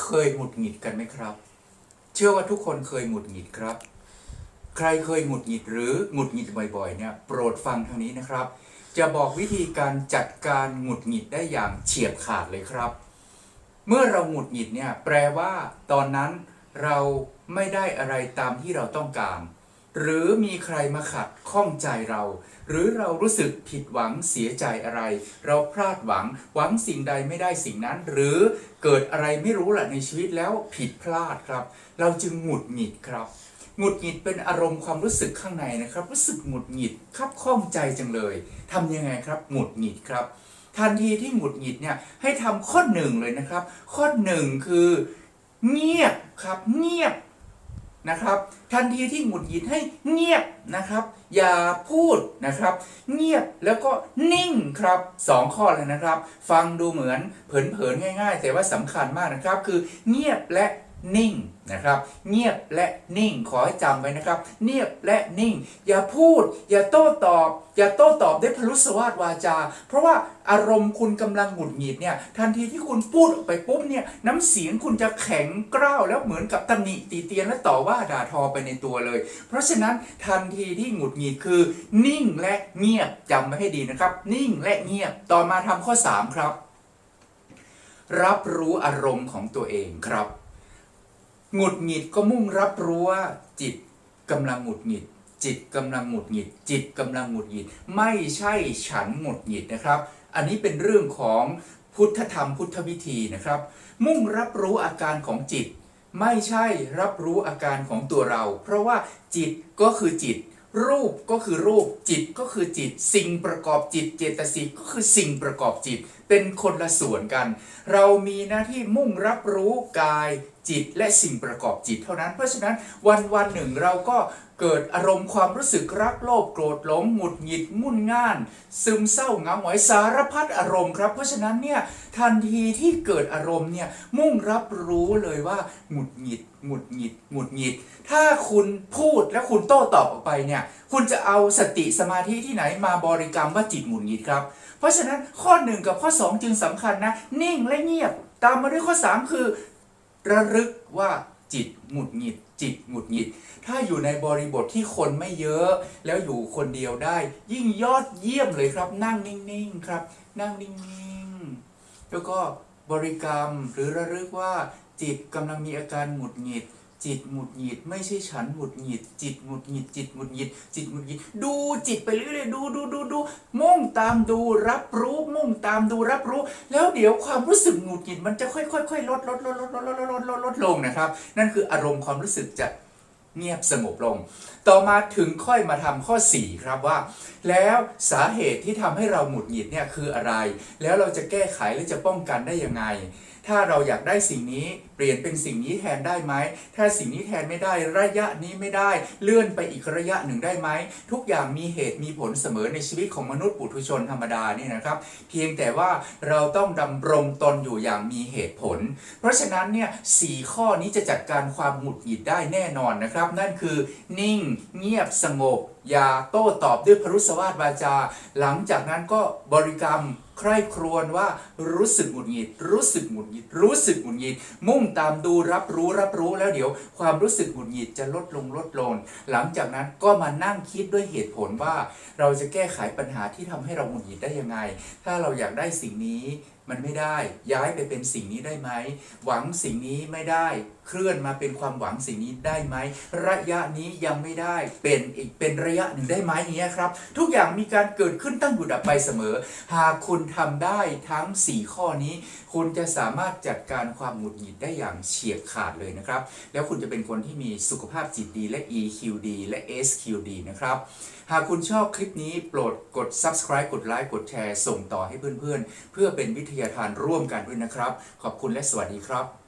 เคยหงุดหงิดกันไหมครับ เชื่อว่าทุกคนเคยหงุดหงิดครับ ใครเคยหงุดหงิดหรือหงุดหงิดบ่อยๆ เนี่ย โปรดฟังทางนี้นะครับ จะบอกวิธีการจัดการหงุดหงิดได้อย่างเฉียบขาดเลยครับ เมื่อเราหงุดหงิดเนี่ยแปลว่า ตอนนั้นเราไม่ได้อะไรตามที่เราต้องการ หรือมีใครมาขัดข้องใจเรา หรือเรารู้สึกผิดหวังเสียใจอะไร เราพลาดหวังหวังสิ่งใดไม่ได้สิ่งนั้น หรือเกิดอะไรไม่รู้แหละในชีวิตแล้วผิดพลาดครับ เราจึงหงุดหงิดครับหงุดหงิดเป็นอารมณ์ความรู้สึกข้างในนะครับ รู้สึกหงุดหงิดคับข้องใจจังเลยทำยังไงครับหงุดหงิดครับ ทันทีที่หงุดหงิดเนี่ยให้ทำข้อหนึ่งเลยนะครับ ข้อหนึ่งคือ เงียบครับเงียบ นะครับ ทันทีที่หงุดหงิดให้เงียบนะครับ อย่าพูดนะครับ เงียบแล้วก็นิ่งครับสองข้อเลยนะครับ ฟังดูเหมือนเผินๆง่าย ๆ แต่ว่าสำคัญมากนะครับ คือเงียบและ นิ่งนะครับ เงียบและนิ่งขอให้จำไว้นะครับ เงียบและนิ่ง อย่าพูด อย่าโต้ตอบ อย่าโต้ตอบด้วยพลุสวาทวาจา เพราะว่าอารมณ์คุณกำลังหงุดหงิดเนี่ยทันทีที่คุณพูดออกไปปุ๊บเนี่ยน้ำเสียงคุณจะแข็งกร้าวแล้วเหมือนกับตำหนิตีเตียนและต่อว่าด่าทอไปในตัวเลย เพราะฉะนั้นทันทีที่หงุดหงิดคือ นิ่งและเงียบจำไว้ให้ดีนะครับ นิ่งและเงียบต่อมาทำข้อ 3 ครับ รับรู้อารมณ์ของตัวเองครับ หงุดหงิดก็มุ่งรับรู้ว่าจิตกำลังหงุดหงิด จิตกำลังหงุดหงิด จิตกำลังหงุดหงิด ไม่ใช่ฉันหงุดหงิดนะครับ อันนี้เป็นเรื่องของพุทธธรรมพุทธวิธีนะครับ มุ่งรับรู้อาการของจิต ไม่ใช่รับรู้อาการของตัวเรา เพราะว่าจิตก็คือจิต รูปก็คือรูปจิตก็คือจิต สิ่งประกอบจิต เจตสิกก็คือสิ่งประกอบจิต เป็นคนละส่วนกัน เรามีหน้าที่มุ่งรับรู้กายจิตและสิ่งประกอบจิตเท่านั้น เพราะฉะนั้นวันวันหนึ่งเราก็ เกิดอารมณ์ความรู้สึกรักโลภโกรธหลงหงุดหงิดงุนง่าน ซึมเศร้าเหงาหงอยสารพัดอารมณ์ครับ เพราะฉะนั้นเนี่ยทันทีที่เกิดอารมณ์เนี่ยมุ่งรับรู้เลยว่าหงุดหงิดหงุดหงิดหงุดหงิด ถ้าคุณพูดและคุณโต้ตอบออกไปเนี่ยคุณจะเอาสติสมาธิที่ไหนมาบริกรรมว่าจิตหงุดหงิดครับ เพราะฉะนั้นข้อ 1 กับข้อ 2 จึงสำคัญนะนิ่งและเงียบ ตามมาด้วยข้อ 3 คือ ระลึกว่า จิตหงุดหงิด จิตหงุดหงิด ถ้าอยู่ในบริบทที่คนไม่เยอะ แล้วอยู่คนเดียวได้ ยิ่งยอดเยี่ยมเลยครับ นั่งนิ่งๆครับ นั่งนิ่งๆแล้วก็บริกรรมหรือระลึกว่าจิตกำลังมีอาการหงุดหงิด จิตหงุดหงิด ไม่ใช่ฉันหงุดหงิด จิตหงุดหงิด จิตหงุดหงิด จิตหงุดหงิด ดูจิตไปเรื่อยๆดูดูดูดูมุ่งตามดูรับรู้มุ่งตามดูรับรู้ แล้วเดี๋ยวความรู้สึกหงุดหงิดมันจะค่อยๆค่อยๆลดลดลดลดลดลดลดลดลดลงนะครับ นั่นคืออารมณ์ความรู้สึกจะเงียบสงบลง ต่อมาถึงค่อยมาทำข้อ 4 ครับว่า แล้วสาเหตุที่ทำให้เราหงุดหงิดเนี่ยคืออะไร แล้วเราจะแก้ไขและจะป้องกันได้ยังไง ถ้าเราอยากได้สิ่งนี้เปลี่ยนเป็นสิ่งนี้แทนได้ไหม ถ้าสิ่งนี้แทนไม่ได้ระยะนี้ไม่ได้ เลื่อนไปอีกระยะหนึ่งได้ไหม ทุกอย่างมีเหตุมีผลเสมอในชีวิตของมนุษย์ปุถุชนธรรมดานี่นะครับ เพียงแต่ว่าเราต้องดำรงตนอยู่อย่างมีเหตุผล เพราะฉะนั้นเนี่ยสี่ข้อนี้จะจัดการความหงุดหงิดได้แน่นอนนะครับ นั่นคือ นิ่ง เงียบสงบอย่าโต้ตอบด้วยพรุสวาทวาจา หลังจากนั้นก็บริกรรมใคร่ครวญว่ารู้สึกหงุดหงิด รู้สึกหงุดหงิด รู้สึกหงุดหงิด มุ่งตามดูรับรู้รับรู้แล้วเดี๋ยว ความรู้สึกหงุดหงิดจะลดลงลดลง หลังจากนั้นก็มานั่งคิดด้วยเหตุผลว่า เราจะแก้ไขปัญหาที่ทำให้เราหงุดหงิดได้ยังไง ถ้าเราอยากได้สิ่งนี้ มันไม่ได้ ย้ายไปเป็นสิ่งนี้ได้ไหม หวังสิ่งนี้ไม่ได้ เคลื่อนมาเป็นความหวังสิ่งนี้ได้ไหม ระยะนี้ยังไม่ได้ เป็นอีกเป็นระยะหนึ่งได้ไหมอย่างเงี้ยครับ ทุกอย่างมีการเกิดขึ้นตั้งอยู่ดับไปเสมอ หากคุณทำได้ทั้ง 4 ข้อนี้ คุณจะสามารถจัดการความหงุดหงิดได้อย่างเฉียบขาดเลยนะครับ แล้วคุณจะเป็นคนที่มีสุขภาพจิตดีและ EQ ดีและ SQ ดีนะครับ หากคุณชอบคลิปนี้โปรดกด subscribe กดไลค์กดแชร์ส่งต่อให้เพื่อนๆเพื่อเป็นวิทยาทานร่วมกันด้วยนะครับ ขอบคุณและสวัสดีครับ